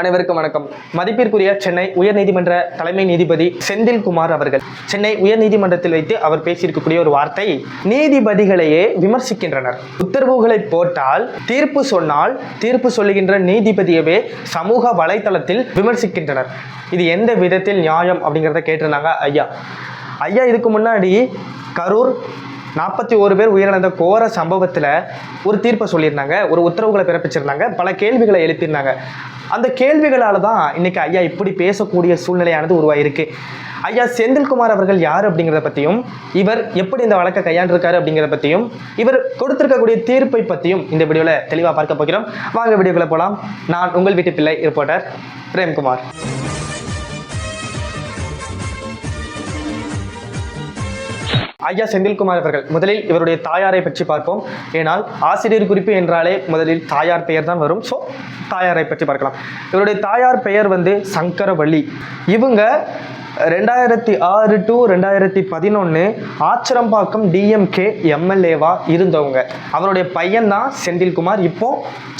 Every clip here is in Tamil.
அனைவருக்கும் வணக்கம். மதிப்பிற்குரிய சென்னை உயர்நீதிமன்ற தலைமை நீதிபதி செந்தில்குமார் அவர்கள். சென்னை உயர்நீதிமன்றத்தில் வைத்து அவர் பேசியிருக்கக்கூடிய ஒரு வார்த்தை நீதிபதிகளையே விமர்சிக்கின்றனர். உத்தரவுகளை போட்டால் தீர்ப்பு சொன்னால் தீர்ப்பு சொல்லுகின்ற நீதிபதியவே சமூக வலைத்தளத்தில் விமர்சிக்கின்றனர். இது எந்த விதத்தில் நியாயம் அப்படிங்கிறத கேட்டிருந்தாங்க ஐயா. ஐயா இதுக்கு முன்னாடி கரூர் நாற்பத்தி ஒரு பேர் உயிரிழந்த கோர சம்பவத்தில் ஒரு தீர்ப்பை சொல்லியிருந்தாங்க ஒரு உத்தரவுகளை பிறப்பிச்சிருந்தாங்க பல கேள்விகளை எழுப்பியிருந்தாங்க. அந்த கேள்விகளால் தான் இன்றைக்கி ஐயா இப்படி பேசக்கூடிய சூழ்நிலையானது உருவாயிருக்கு. ஐயா செந்தில்குமார் அவர்கள் யார் அப்படிங்கிறத பற்றியும் இவர் எப்படி இந்த வழக்கை கையாண்டிருக்காரு அப்படிங்கிறத பற்றியும் இவர் கொடுத்திருக்கக்கூடிய தீர்ப்பை பற்றியும் இந்த வீடியோவில் தெளிவாக பார்க்க போகிறோம். வாங்க வீடியோக்குள்ளே போகலாம் நான் உங்கள் வீட்டு பிள்ளை ரிப்போர்ட்டர் பிரேம்குமார். ஐயா செந்தில்குமார் அவர்கள். முதலில் இவருடைய தாயாரை பற்றி பார்ப்போம். ஏனால் ஆசிரியர் குறிப்பு என்றாலே முதலில் தாயார் பெயர் தான் வரும். ஸோ தாயாரை பற்றி பார்க்கலாம். இவருடைய தாயார் பெயர் வந்து சங்கரவள்ளி. இவங்க ரெண்டாயிரத்தி ஆறு டு ரெண்டாயிரத்தி பதினொன்று ஆச்சரம்பாக்கம் டிஎம்கே எம்எல்ஏவா இருந்தவங்க. அவருடைய பையன்தான் செந்தில்குமார் இப்போ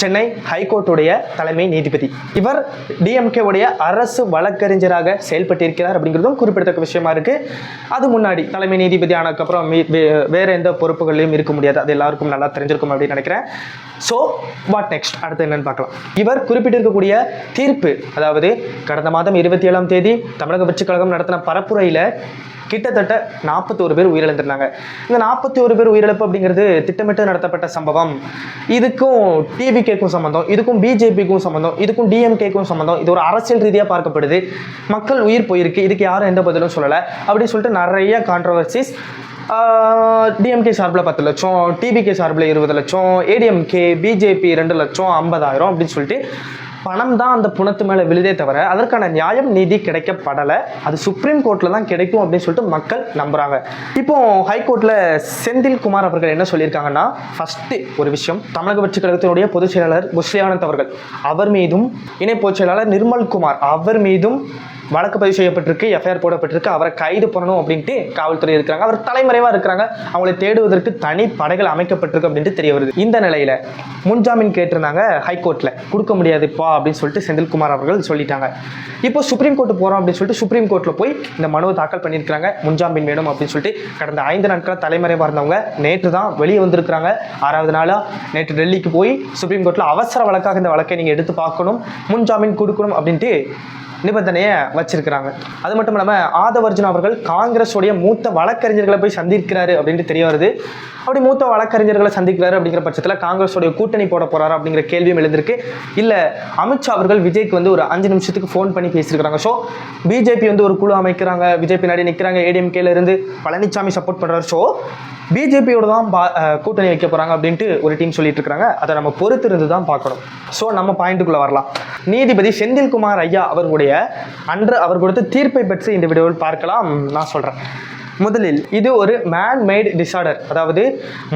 சென்னை ஹைகோர்ட்டுடைய தலைமை நீதிபதி. இவர் டிஎம்கே உடைய அரசு வழக்கறிஞராக செயல்பட்டிருக்கிறார் அப்படிங்கிறதும் குறிப்பிடத்தக்க விஷயமா இருக்கு. அது முன்னாடி தலைமை நீதிபதி ஆனதுக்கப்புறம் வேற எந்த பொறுப்புகளையும் இருக்க முடியாது. அது எல்லாருக்கும் நல்லா தெரிஞ்சிருக்கும் அப்படின்னு நினைக்கிறேன். ஸோ வாட் நெக்ஸ்ட் அடுத்து என்னன்னு பார்க்கலாம். இவர் குறிப்பிட்டிருக்கக்கூடிய தீர்ப்பு அதாவது கடந்த மாதம் இருபத்தி ஏழாம் தேதி தமிழக வெற்றி கழகம் நடத்தின பரப்புரையில் கிட்டத்தட்ட நாற்பத்தோரு பேர் உயிரிழந்திருந்தாங்க. இந்த நாற்பத்தி ஒரு பேர் உயிரிழப்பு அப்படிங்கிறது திட்டமிட்டு நடத்தப்பட்ட சம்பவம். இதுக்கும் டிவிகேக்கும் சம்பந்தம் இதுக்கும் பிஜேபிக்கும் சம்பந்தம் இதுக்கும் டிஎம்கேக்கும் சம்பந்தம். இது ஒரு அரசியல் ரீதியாக பார்க்கப்படுது. மக்கள் உயிர் போயிருக்கு. இதுக்கு யாரும் எந்த பதிலும் சொல்லலை. அப்படின்னு சொல்லிட்டு நிறைய கான்ட்ரவர்சிஸ் டிஎம்கே சார்பில் பத்து லட்சம் டிபிகே சார்பில் இருபது லட்சம் ஏடிஎம்கே பிஜேபி ரெண்டு லட்சம் ஐம்பதாயிரம் அப்படின்னு சொல்லிட்டு பணம் தான் அந்த புணத்து மேலே விழுதே தவிர அதற்கான நியாயம் நீதி கிடைக்கப்படலை. அது சுப்ரீம் கோர்ட்டில் தான் கிடைக்கும் அப்படின்னு சொல்லிட்டு மக்கள் நம்புகிறாங்க இப்போ ஹைகோர்ட்டில் செந்தில்குமார் அவர்கள் என்ன சொல்லியிருக்காங்கன்னா ஃபஸ்ட்டு ஒரு விஷயம் தமிழக வெற்றி கழகத்தினுடைய பொதுச் செயலாளர் முஸ்லியானந்த் அவர்கள். அவர் மீதும் இணை பொதுச் செயலாளர் நிர்மல்குமார் அவர் மீதும் வழக்கு பதிவு செய்யப்பட்டிருக்கு எஃப்ஐஆர் போடப்பட்டிருக்கு அவரை கைது பண்ணணும் அப்படின்ட்டு காவல்துறை இருக்கிறாங்க. அவர் தலைமறைவாக இருக்கிறாங்க. அவங்களை தேடுவதற்கு தனி படைகள் அமைக்கப்பட்டிருக்கு அப்படின்ட்டு தெரிய வருது. இந்த நிலையில் முன்ஜாமீன் கேட்டிருந்தாங்க ஹைகோர்ட்டில் கொடுக்க முடியாதுப்பா அப்படின்னு சொல்லிட்டு செந்தில்குமார் அவர்கள் சொல்லிட்டாங்க. இப்போ சுப்ரீம் கோர்ட்டு போகிறோம் அப்படின்னு சொல்லிட்டு சுப்ரீம் கோர்ட்டில் போய் இந்த மனுவை தாக்கல் பண்ணியிருக்காங்க முன்ஜாமீன் வேணும் அப்படின்னு சொல்லிட்டு கடந்த ஐந்து நாட்களாக தலைமறைவாக இருந்தவங்க நேற்று தான் வெளியே வந்திருக்கிறாங்க. ஆறாவது நாளாக நேற்று டெல்லிக்கு போய் சுப்ரீம் கோர்ட்டில் அவசர வழக்காக இந்த வழக்கை நீங்கள் எடுத்து பார்க்கணும் முன்ஜாமீன் கொடுக்கணும் அப்படின்ட்டு நிபந்தனையை வச்சிருக்கிறாங்க. அது மட்டும் இல்லாமல் ஆதவர்ஜுன் அவர்கள் காங்கிரஸுடைய மூத்த வழக்கறிஞர்களை போய் சந்திக்கிறாரு அப்படின்ட்டு தெரிய வருது. அப்படி மூத்த வழக்கறிஞர்களை சந்திக்கிறாரு அப்படிங்கிற பட்சத்தில் காங்கிரஸோடைய கூட்டணி போட போகிறாரு அப்படிங்கிற கேள்வியும் எழுந்திருக்கு. இல்லை அமித்ஷா அவர்கள் விஜய்க்கு வந்து ஒரு அஞ்சு நிமிஷத்துக்கு ஃபோன் பண்ணி பேசியிருக்கிறாங்க. ஸோ பிஜேபி வந்து ஒரு குழு அமைக்கிறாங்க. விஜய் பின்னாடி நிற்கிறாங்க ஏடிஎம்கேலேருந்து பழனிசாமி சப்போர்ட் பண்ணுறாரு ஸோ பிஜேபியோட தான் பா- கூட்டணி வைக்க போகிறாங்க அப்படின்ட்டு ஒரு டீம் சொல்லிட்டு இருக்காங்க. அதை நம்ம பொறுத்து இருந்து தான் பார்க்கணும். ஸோ நம்ம பாயிண்ட்டுக்குள்ளே வரலாம். நீதிபதி செந்தில்குமார் ஐயா அவர்களுடைய அன்று அவர் கொடுத்த தீர்ப்பை பற்றி இந்த வீடியோவில் பார்க்கலாம். நான் சொல்கிறேன் முதலில் இது ஒரு மேன் மேட் டிசார்டர் அதாவது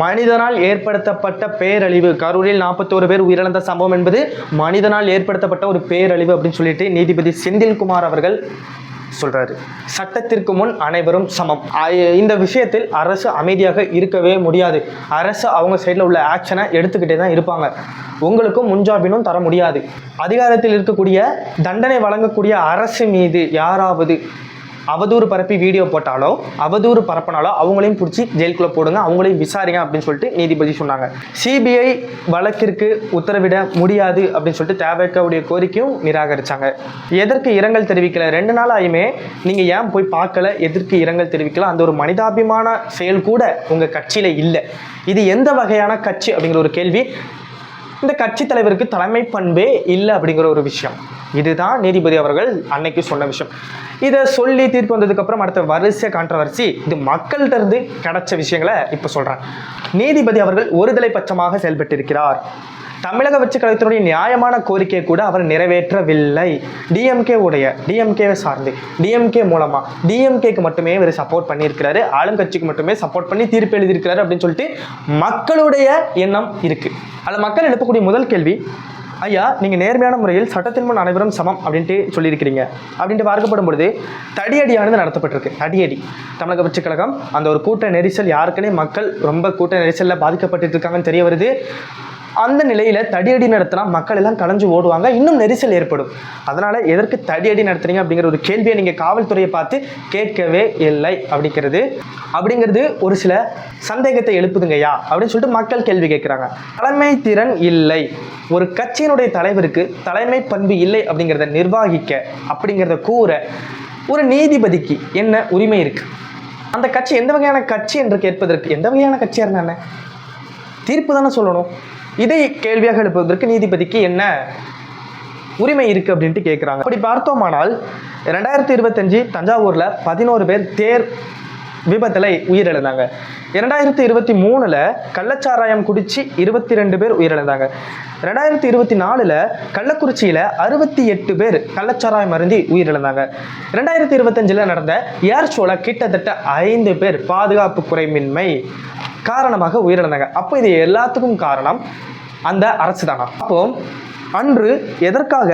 மனிதனால் ஏற்படுத்தப்பட்ட பேரழிவு. கரூரில் நாற்பத்தோரு பேர் உயிரிழந்த சம்பவம் என்பது மனிதனால் ஏற்படுத்தப்பட்ட ஒரு பேரழிவு அப்படின்னு சொல்லிட்டு நீதிபதி செந்தில்குமார் அவர்கள் சொல்றாரு. சட்டத்திற்கு முன் அனைவரும் சமம். இந்த விஷயத்தில் அரசு அமைதியாக இருக்கவே முடியாது. அரசு அவங்க சைடில் உள்ள ஆக்ஷனை எடுத்துக்கிட்டே தான் இருப்பாங்க. உங்களுக்கும் முன்ஜாமீனும் தர முடியாது. அதிகாரத்தில் இருக்கக்கூடிய தண்டனை வழங்கக்கூடிய அரசு மீது யாராவது அவதூறு பரப்பி வீடியோ போட்டாலோ அவதூறு பரப்பினாலோ அவங்களையும் பிடிச்சி ஜெயிலுக்குள்ள போடுங்க அவங்களையும் விசாரிங்க அப்படின்னு சொல்லிட்டு நீதிபதி சொன்னாங்க. சிபிஐ வழக்கிற்கு உத்தரவிட முடியாது அப்படின்னு சொல்லிட்டு தேவைக்காவுடைய கோரிக்கையும் நிராகரிச்சாங்க. எதற்கு இரங்கல் தெரிவிக்கல? ரெண்டு நாள் ஆயுமே நீங்க ஏன் போய் பார்க்கல? எதற்கு இரங்கல் தெரிவிக்கல? அந்த ஒரு மனிதாபிமான செயல் கூட உங்க கட்சியில இல்லை. இது எந்த வகையான கட்சி அப்படிங்கிற ஒரு கேள்வி. இந்த கட்சி தலைவருக்கு தலைமை பண்பே இல்லை அப்படிங்கிற ஒரு விஷயம். இதுதான் நீதிபதி அவர்கள் அன்னைக்கு சொன்ன விஷயம். இதை சொல்லி தீர்ப்பு வந்ததுக்கப்புறம் அடுத்த வரிசை கான்ட்ரவர்சி இது மக்கள்கிட்ட இருந்து கிடைச்ச விஷயங்களை இப்போ சொல்கிறேன் நீதிபதி அவர்கள் ஒருதலை பட்சமாக செயல்பட்டிருக்கிறார். தமிழக வெற்றி கழகத்தினுடைய நியாயமான கோரிக்கையை கூட அவர் நிறைவேற்றவில்லை. டிஎம்கே உடைய டிஎம்கேவை சார்ந்து டிஎம்கே மூலமாக டிஎம்கேக்கு மட்டுமே இவர் சப்போர்ட் பண்ணியிருக்கிறாரு. ஆளுங்கட்சிக்கு மட்டுமே சப்போர்ட் பண்ணி தீர்ப்பு எழுதியிருக்கிறாரு அப்படின்னு சொல்லிட்டு மக்களுடைய எண்ணம் இருக்குது அதில் மக்கள் எழுப்பக்கூடிய முதல் கேள்வி ஐயா நீங்கள் நேர்மையான முறையில் சட்டத்தின் முன் அனைவரும் சமம் அப்படின்ட்டு சொல்லியிருக்கிறீங்க. அப்படின்ட்டு பார்க்கப்படும் பொழுது தடியடியானது நடத்தப்பட்டிருக்கு. தடியடி. தமிழக வெற்றிக் கழகம் அந்த ஒரு கூட்ட நெரிசல் யாருக்குன்னே மக்கள் ரொம்ப கூட்ட நெரிசலில் பாதிக்கப்பட்டு இருக்காங்கன்னு தெரிய வருது. அந்த நிலையில் தடியடி நடத்தினா மக்கள் எல்லாம் கலைஞ்சு ஓடுவாங்க. இன்னும் நெரிசல் ஏற்படும். அதனால் எதற்கு தடியடி நடத்துறீங்க அப்படிங்கிற ஒரு கேள்வியை நீங்கள் காவல்துறையை பார்த்து கேட்கவே இல்லை அப்படிங்கிறது. அப்படிங்கிறது ஒரு சில சந்தேகத்தை எழுப்புதுங்கய்யா அப்படின்னு சொல்லிட்டு மக்கள் கேள்வி கேட்குறாங்க. தலைமை திறன் இல்லை. ஒரு கட்சியினுடைய தலைவருக்கு தலைமை பண்பு இல்லை அப்படிங்கிறத நிர்வாகிக்க அப்படிங்கிறத கூற ஒரு நீதிபதிக்கு என்ன உரிமை இருக்குது அந்த கட்சி எந்த வகையான கட்சி என்று கேட்பதற்கு எந்த வகையான கட்சியாக இருந்தானே தீர்ப்பு தானே சொல்லணும். இதை கேள்வியாக எழுப்புவதற்கு நீதிபதிக்கு என்ன உரிமை இருக்கு அப்படின்ட்டு கேட்குறாங்க அப்படி பார்த்தோமானால் ரெண்டாயிரத்தி இருபத்தஞ்சு தஞ்சாவூரில் பதினோரு பேர் தேர் விபத்தில் உயிரிழந்தாங்க. இரண்டாயிரத்தி இருபத்தி மூணில் கள்ளச்சாராயம் குடித்து இருபத்தி ரெண்டு பேர் உயிரிழந்தாங்க. ரெண்டாயிரத்தி இருபத்தி நாலில் கள்ளக்குறிச்சியில் அறுபத்தி எட்டு பேர் கள்ளச்சாராயம் அருந்தி உயிரிழந்தாங்க. ரெண்டாயிரத்தி இருபத்தஞ்சில் நடந்த ஏர் ஷோவில் கிட்டத்தட்ட ஐந்து பேர் பாதுகாப்பு குறைமின்மை காரணமாக உயிரிழந்தாங்க. அப்போ இது எல்லாத்துக்கும் காரணம் அந்த அரசு தானா அப்போ அன்று எதற்காக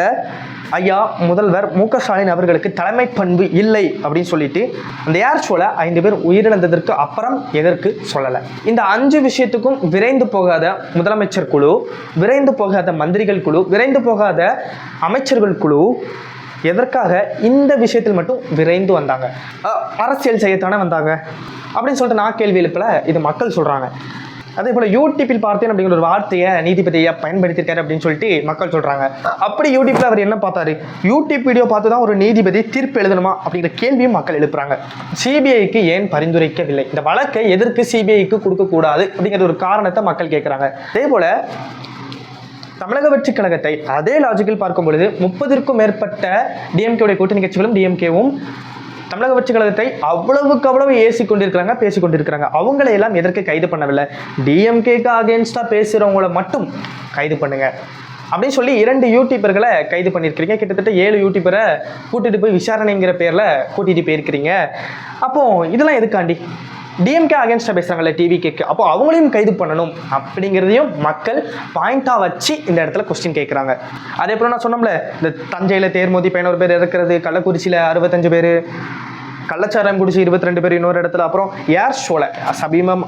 ஐயா முதல்வர் மு க ஸ்டாலின் அவர்களுக்கு தலைமை பண்பு இல்லை அப்படின்னு சொல்லிட்டு அந்த ஏர் ஷோவில் ஐந்து பேர் உயிரிழந்ததற்கு அப்புறம் எதற்கு சொல்லலை. இந்த அஞ்சு விஷயத்துக்கும் விரைந்து போகாத முதலமைச்சர் குழு விரைந்து போகாத மந்திரிகள் குழு விரைந்து போகாத அமைச்சர்கள் குழு எதற்காக இந்த விஷயத்தில் மட்டும் விரைந்து வந்தாங்க? அரசியல் செய்யத்தானே வந்தாங்க? அப்படின்னு சொல்லிட்டு நான் கேள்வி எழுப்பல இது மக்கள் சொல்கிறாங்க அதே போல் யூடியூப்பில் பார்த்தேன் அப்படிங்கிற ஒரு வார்த்தையை நீதிபதியை பயன்படுத்திட்டார் அப்படின்னு சொல்லிட்டு மக்கள் சொல்கிறாங்க அப்படி யூடியூப்பில் அவர் என்ன பார்த்தாரு? யூடியூப் வீடியோ பார்த்து தான் ஒரு நீதிபதி தீர்ப்பு எழுதணுமா அப்படிங்கிற கேள்வியும் மக்கள் எழுப்புறாங்க. சிபிஐக்கு ஏன் பரிந்துரைக்கவில்லை? இந்த வழக்கை எதற்கு சிபிஐக்கு கொடுக்கக்கூடாது அப்படிங்கிற ஒரு காரணத்தை மக்கள் கேட்குறாங்க அதே போல் தமிழக வெற்றி கழகத்தை அதே லாஜிக்கில் பார்க்கும் பொழுது முப்பதிற்கும் மேற்பட்ட டிஎம்கேவுடைய கூட்டணி கட்சிகளும் டிஎம்கேவும் தமிழக வெற்றி கழகத்தை அவ்வளவுக்கு அவ்வளவு ஏசி கொண்டிருக்கிறாங்க பேசி கொண்டிருக்கிறாங்க. அவங்களை எல்லாம் எதற்கு கைது பண்ணவில்லை? டிஎம்கேக்கு அகேன்ஸ்டாக பேசுகிறவங்கள மட்டும் கைது பண்ணுங்க. அப்படின்னு சொல்லி இரண்டு யூடியூபர்களை கைது பண்ணியிருக்கிறீங்க. கிட்டத்தட்ட ஏழு யூடியூபரை கூட்டிகிட்டு போய் விசாரணைங்கிற பேரில் கூட்டிகிட்டு போயிருக்கிறீங்க. அப்போது இதெல்லாம் எதுக்காண்டி? டிஎம்கே அகேன்ஸ்டாக பேசுகிறாங்கல்ல டிவி கேக்கு அப்போ அவங்களையும் கைது பண்ணணும் அப்படிங்கிறதையும் மக்கள் பாயிண்டாக வச்சு இந்த இடத்துல கொஸ்டின் கேட்குறாங்க அதே போல் நான் சொன்னோம்ல இந்த தஞ்சையில் தேர்மோதி பதினோரு பேர் இருக்கிறது கள்ளக்குறிச்சியில் அறுபத்தஞ்சு பேர் கள்ளச்சாரம் குடிச்சு இருபத்தி ரெண்டு பேர் இன்னொரு இடத்துல. அப்புறம் ஏர் ஷோவில் சமீபம்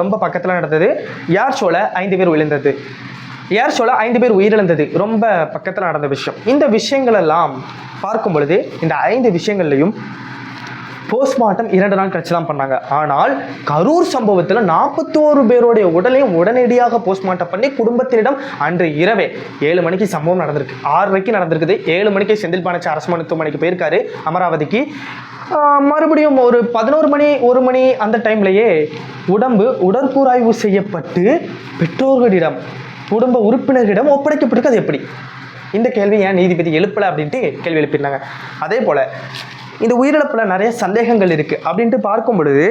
ரொம்ப பக்கத்தில் நடந்தது. ஏர் ஷோவில் ஐந்து பேர் விழுந்தது. ஏர் ஷோவில் ஐந்து பேர் உயிரிழந்தது. ரொம்ப பக்கத்தில் நடந்த விஷயம். இந்த விஷயங்கள் எல்லாம் பார்க்கும் பொழுது இந்த ஐந்து விஷயங்கள்லையும் போஸ்ட்மார்ட்டம் இரண்டு நாள் கழிச்சு தான் பண்ணாங்க. ஆனால் கரூர் சம்பவத்தில் நாற்பத்தோரு பேருடைய உடலையும் உடனடியாக போஸ்ட்மார்ட்டம் பண்ணி குடும்பத்தினிடம் அன்று இரவே ஏழு மணிக்கு சம்பவம் நடந்திருக்கு. ஆறரைக்கு நடந்திருக்குது. ஏழு மணிக்கு செந்தில் பானச்சி அரசு மருத்துவமனைக்கு போயிருக்காரு. அமராவதிக்கு மறுபடியும் ஒரு பதினோரு மணி ஒரு மணி அந்த டைம்லேயே உடம்பு உடற்கூராய்வு செய்யப்பட்டு பெற்றோர்களிடம் குடும்ப உறுப்பினர்களிடம் ஒப்படைக்கப்பட்டிருக்கு. அது எப்படி? இந்த கேள்வி ஏன் நீதிபதி எழுப்பலை அப்படின்ட்டு கேள்வி எழுப்பியிருந்தாங்க. அதே போல் இந்த உயிரிழப்பில் நிறைய சந்தேகங்கள் இருக்குது அப்படின்ட்டு பார்க்கும் பொழுது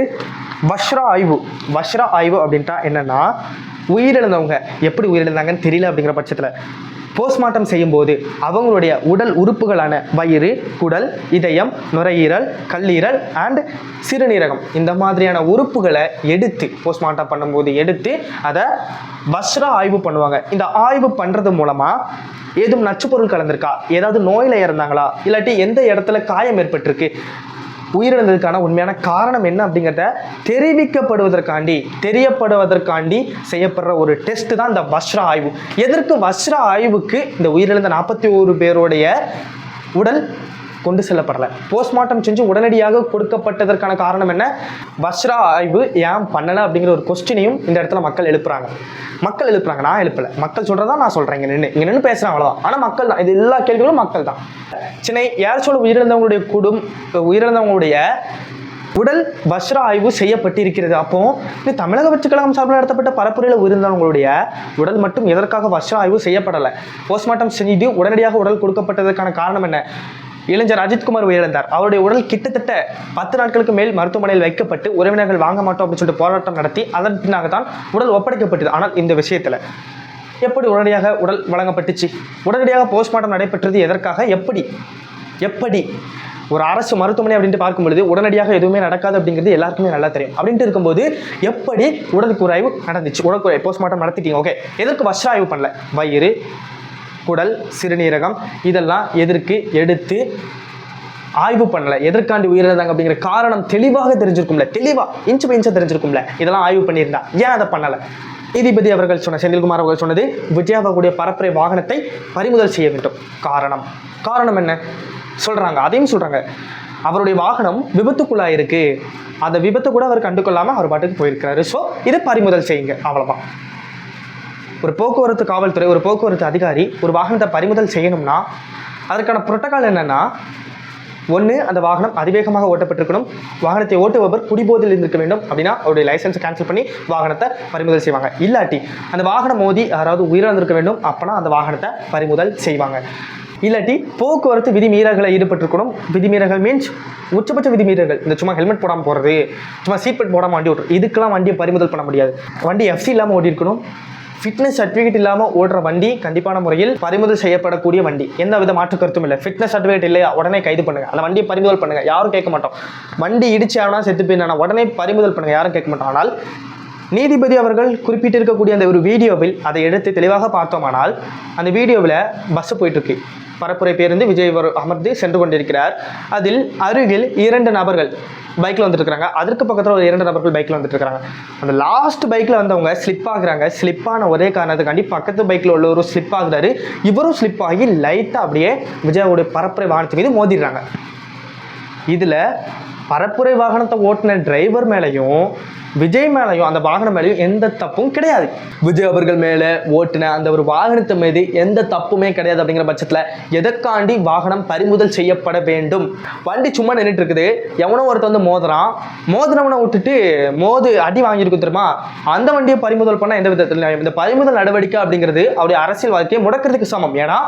வஷ்ரா ஆய்வு வஷ்ரா ஆய்வு அப்படின்ட்டா என்னென்னா உயிரிழந்தவங்க எப்படி உயிரிழந்தாங்கன்னு தெரியல அப்படிங்கிற பட்சத்தில் போஸ்ட்மார்ட்டம் செய்யும்போது அவங்களுடைய உடல் உறுப்புகளான வயிறு குடல் இதயம் நுரையீரல் கல்லீரல் அண்ட் சிறுநீரகம். இந்த மாதிரியான உறுப்புகளை எடுத்து போஸ்ட்மார்ட்டம் பண்ணும்போது எடுத்து அதை வஸ்ரா ஆய்வு பண்ணுவாங்க. இந்த ஆய்வு பண்ணுறது மூலமாக ஏதும் நச்சுப்பொருள் கலந்திருக்கா? ஏதாவது நோயில் இறந்தாங்களா? இல்லாட்டி எந்த இடத்துல காயம் ஏற்பட்டிருக்கு? உயிரிழந்ததுக்கான உண்மையான காரணம் என்ன அப்படிங்கிறத தெரிவிக்கப்படுவதற்காண்டி தெரியப்படுவதற்காண்டி செய்யப்படுற ஒரு டெஸ்ட் தான் இந்த வஸ்ரா ஆய்வு. எதற்கு வஸ்ரா ஆய்வுக்கு இந்த உயிரிழந்த நாற்பத்தி ஒரு பேருடைய உடல் கொண்டு செல்லப்படலை. போஸ்ட்மார்ட்டம் செஞ்சு உடனடியாக கொடுக்கப்பட்டதற்கான காரணம் என்ன? வஸ்ரா ஆய்வு ஏன் பண்ணலை அப்படிங்கிற ஒரு கொஸ்டினையும் இந்த இடத்துல மக்கள் எழுப்புறாங்க. மக்கள் எழுப்புறாங்க. நான் எழுப்பல. மக்கள் சொல்றதா நான் சொல்றேன். இங்க நின்று இங்க நின்று பேசுகிறேன் அவ்வளவுதான். ஆனா மக்கள் தான். இது எல்லா கேள்விகளும் மக்கள் தான். சென்னை ஏர்சோல் உயிரிழந்தவங்களுடைய குடும் உயிரிழந்தவங்களுடைய உடல் வஸ்ரா ஆய்வு செய்யப்பட்டிருக்கிறது. அப்போ இந்த தமிழக வெற்றி கழகம் சார்பில் நடத்தப்பட்ட பரப்புரையில் உயிரிழந்தவங்களுடைய உடல் மட்டும் எதற்காக வஸ்ரா ஆய்வு செய்யப்படலை? போஸ்ட்மார்ட்டம் செஞ்சு உடனடியாக உடல் கொடுக்கப்பட்டதற்கான காரணம் என்ன? இளைஞர் அஜித்குமார் உயிரிழந்தார். அவருடைய உடல் கிட்டத்தட்ட பத்து நாட்களுக்கு மேல் மருத்துவமனையில் வைக்கப்பட்டு உறவினர்கள் வாங்க மாட்டோம் அப்படின்னு சொல்லிட்டு போராட்டம் நடத்தி அதன் பின்னாக தான் உடல் ஒப்படைக்கப்பட்டது. ஆனால் இந்த விஷயத்தில் எப்படி உடனடியாக உடல் வழங்கப்பட்டுச்சு? உடனடியாக போஸ்ட்மார்ட்டம் நடைபெற்றது எதற்காக? எப்படி? எப்படி? ஒரு அரசு மருத்துவமனை அப்படின்ட்டு பார்க்கும் பொழுது உடனடியாக எதுவுமே நடக்காது அப்படிங்கிறது எல்லாருக்குமே நல்லா தெரியும். அப்படின்ட்டு இருக்கும்போது எப்படி உடற்கூறாய்வு நடந்துச்சு? உடற்கூறாய்வு போஸ்ட்மார்ட்டம் நடத்திட்டீங்க. ஓகே எதற்கு வஸ்ர ஆய்வு பண்ணல? வயிறு குடல் சிறுநீரகம் இதெல்லாம் எதிர்க்கு எடுத்து ஆய்வு பண்ணல. எதற்காண்டி உயிரிழந்தாங்க அப்படிங்கிற காரணம் தெளிவாக தெரிஞ்சிருக்கும்ல. தெளிவா இன்ச்சு பை இன்ச்சா தெரிஞ்சிருக்கும்ல. இதெல்லாம் ஆய்வு பண்ணியிருந்தா. ஏன் அதை பண்ணலை? நீதிபதி அவர்கள் சொன்ன செந்தில்குமார் அவர்கள் சொன்னது விஜயாபாவுடைய பரப்புரை வாகனத்தை பறிமுதல் செய்ய வேண்டும். காரணம். காரணம் என்ன? சொல்றாங்க அதையும் சொல்றாங்க. அவருடைய வாகனம் விபத்துக்குள்ளாயிருக்கு அந்த விபத்தை கூட அவர் கண்டுகொள்ளாம அவர் பாட்டுக்கு போயிருக்கிறாரு. ஸோ இதை பறிமுதல் செய்யுங்க. அவ்வளவுதான். ஒரு போக்குவரத்து காவல்துறை ஒரு போக்குவரத்து அதிகாரி ஒரு வாகனத்தை பறிமுதல் செய்யணும்னா அதற்கான புரோட்டோகால் என்னென்னா ஒன்று அந்த வாகனம் அதிவேகமாக ஓட்டப்பட்டிருக்கணும். வாகனத்தை ஓட்டுபவர் குடிபோதையில் இருந்திருக்க வேண்டும் அப்படின்னா அவருடைய லைசன்ஸை கேன்சல் பண்ணி வாகனத்தை பறிமுதல் செய்வாங்க. இல்லாட்டி அந்த வாகனம் மோதி யாராவது உயிரிழந்திருக்க வேண்டும் அப்போனா அந்த வாகனத்தை பறிமுதல் செய்வாங்க. இல்லாட்டி போக்குவரத்து விதிமீறல்களை ஈடுபட்டிருக்கணும். விதிமீறல்கள் மீன்ஸ் உச்சபட்ச விதிமீறல்கள். இந்த சும்மா ஹெல்மெட் போடாமல் போகிறது சும்மா சீட் பெல்ட் போடாமல் வண்டி ஓட்டுறது இதுக்கெல்லாம் வண்டியை பறிமுதல் பண்ண முடியாது. வண்டி எஃப்சி இல்லாமல் ஓடி இருக்கணும் ஃபிட்னஸ் சர்டிஃபிகேட் இல்லாமல் ஓடுற வண்டி கண்டிப்பான முறையில் பறிமுதல் செய்யப்படக்கூடிய வண்டி. எந்த வித மாற்று கருத்தும் இல்லை. ஃபிட்னஸ் சர்டிஃபிகேட் இல்லையா? உடனே கைது பண்ணுங்க. அந்த வண்டியை பறிமுதல் பண்ணுங்க. யாரும் கேட்க மாட்டோம். வண்டி இடிச்சு ஆனா செத்து போயினா உடனே பறிமுதல் பண்ணுங்க. யாரும் கேட்க மாட்டோம். ஆனால் நீதிபதி அவர்கள் குறிப்பிட்டிருக்கக்கூடிய அந்த ஒரு வீடியோவில் அதை எடுத்து தெளிவாக பார்த்தோமானால் அந்த வீடியோவில் பஸ் போயிட்டு இருக்கு பரப்புரை பேருந்து விஜய் அமர்ந்து சென்று கொண்டிருக்கிறார். அதில் அருகில் இரண்டு நபர்கள் பைக்கில் வந்துட்டுருக்காங்க அதற்கு பக்கத்தில் ஒரு இரண்டு நபர்கள் பைக்கில் வந்துட்டுருக்காங்க அந்த லாஸ்ட் பைக்கில் வந்தவங்க ஸ்லிப் ஆகுறாங்க. ஸ்லிப் ஆன ஒரே காரணத்துக்காண்டி பக்கத்து பைக்கில் உள்ளவரும் ஸ்லிப் ஆகுறாரு. இவரும் ஸ்லிப் ஆகி லைட்டாக அப்படியே விஜயாவுடைய பரப்புரை வாகனத்து மீது மோதிடுறாங்க. இதில் பரப்புரை வாகனத்தை ஓட்டின டிரைவர் மேலேயும் விஜய் மேலேயும் அந்த வாகனம் மேலேயும் எந்த தப்பும் கிடையாது. விஜய் அவர்கள் மேலே ஓட்டின அந்த ஒரு வாகனத்து மீது எந்த தப்புமே கிடையாது அப்படிங்கிற பட்சத்தில் எதற்காண்டி வாகனம் பறிமுதல் செய்யப்பட வேண்டும்? வண்டி சும்மா நின்றுட்டு இருக்குது எவனோ ஒருத்தர் வந்து மோதுறான். மோதினவனை விட்டுட்டு மோது அடி வாங்கியிருக்கும் தெரியுமா? அந்த வண்டியை பறிமுதல் பண்ண எந்த விதத்தில் இந்த பறிமுதல் நடவடிக்கை அப்படிங்கிறது அவருடைய அரசியல் வாழ்க்கையை முடக்கிறதுக்கு சமம். ஏன்னா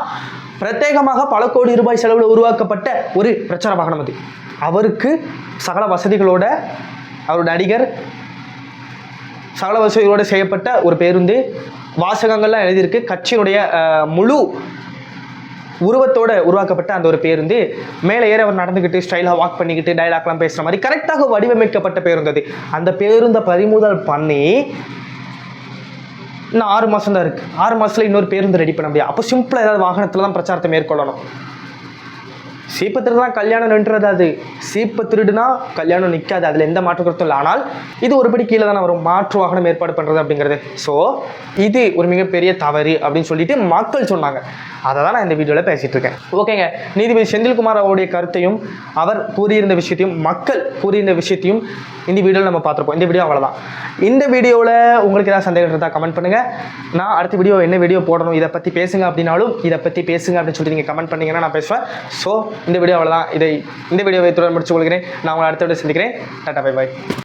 பிரத்யேகமாக பல கோடி ரூபாய் செலவில் உருவாக்கப்பட்ட ஒரு பிரச்சார வாகனம் அது. அவருக்கு சகல வசதிகளோட அவர் நடிகர் சகல வசதியோடு செய்யப்பட்ட ஒரு பேருந்து வாசகங்கள்லாம் எழுதியிருக்கு. கட்சியினுடைய முழு உருவத்தோட உருவாக்கப்பட்ட அந்த ஒரு பேருந்து. மேலே ஏற அவர் நடந்துக்கிட்டு ஸ்டைலாக வாக் பண்ணிக்கிட்டு டைலாக்லாம் பேசுகிற மாதிரி கரெக்டாக வடிவமைக்கப்பட்ட பேருந்து அது. அந்த பேருந்தை பறிமுதல் பண்ணி இன்னும் ஆறு மாதம் தான் இருக்குது ஆறு மாதத்தில் இன்னொரு பேருந்து ரெடி பண்ண முடியாது அப்போ சிம்பிளாக ஏதாவது வாகனத்தில் தான் பிரச்சாரத்தை மேற்கொள்ளணும். சீப்பை திருடுனா கல்யாணம் நின்றது அது. சீப்பை திருடுனா கல்யாணம் நிற்காது அதில் எந்த மாற்று கருத்தும் இல்லை. ஆனால் இது ஒருபடி கீழே தானே வரும். மாற்று வாகனம் ஏற்பாடு பண்ணுறது அப்படிங்கிறது. ஸோ இது ஒரு மிகப்பெரிய தவறு அப்படின்னு சொல்லிட்டு மக்கள் சொன்னாங்க. அதை தான் நான் இந்த வீடியோவில் பேசிகிட்டு இருக்கேன். ஓகேங்க. நீதிபதி செந்தில்குமார் அவருடைய கருத்தையும் அவர் கூறியிருந்த விஷயத்தையும் மக்கள் கூறியிருந்த விஷயத்தையும் இந்த வீடியோவில் நம்ம பார்த்துருப்போம். இந்த வீடியோ அவ்வளோதான் இந்த வீடியோவில் உங்களுக்கு ஏதாவது சந்தேகம் இருந்தால் கமெண்ட் பண்ணுங்கள் நான் அடுத்த வீடியோ என்ன வீடியோ போடணும் இதை பற்றி பேசுங்க அப்படின்னாலும் இதை பற்றி பேசுங்க அப்படின்னு சொல்லிட்டு நீங்கள் கமெண்ட் பண்ணிங்கன்னா நான் பேசுவேன். ஸோ இந்த வீடியோ அவ்வளோதான் இதை இந்த வீடியோவை தொடர்ந்து முடிச்சு கொள்கிறேன். நான் உங்களை அடுத்த வீடியோ சந்திக்கிறேன். Tata bye bye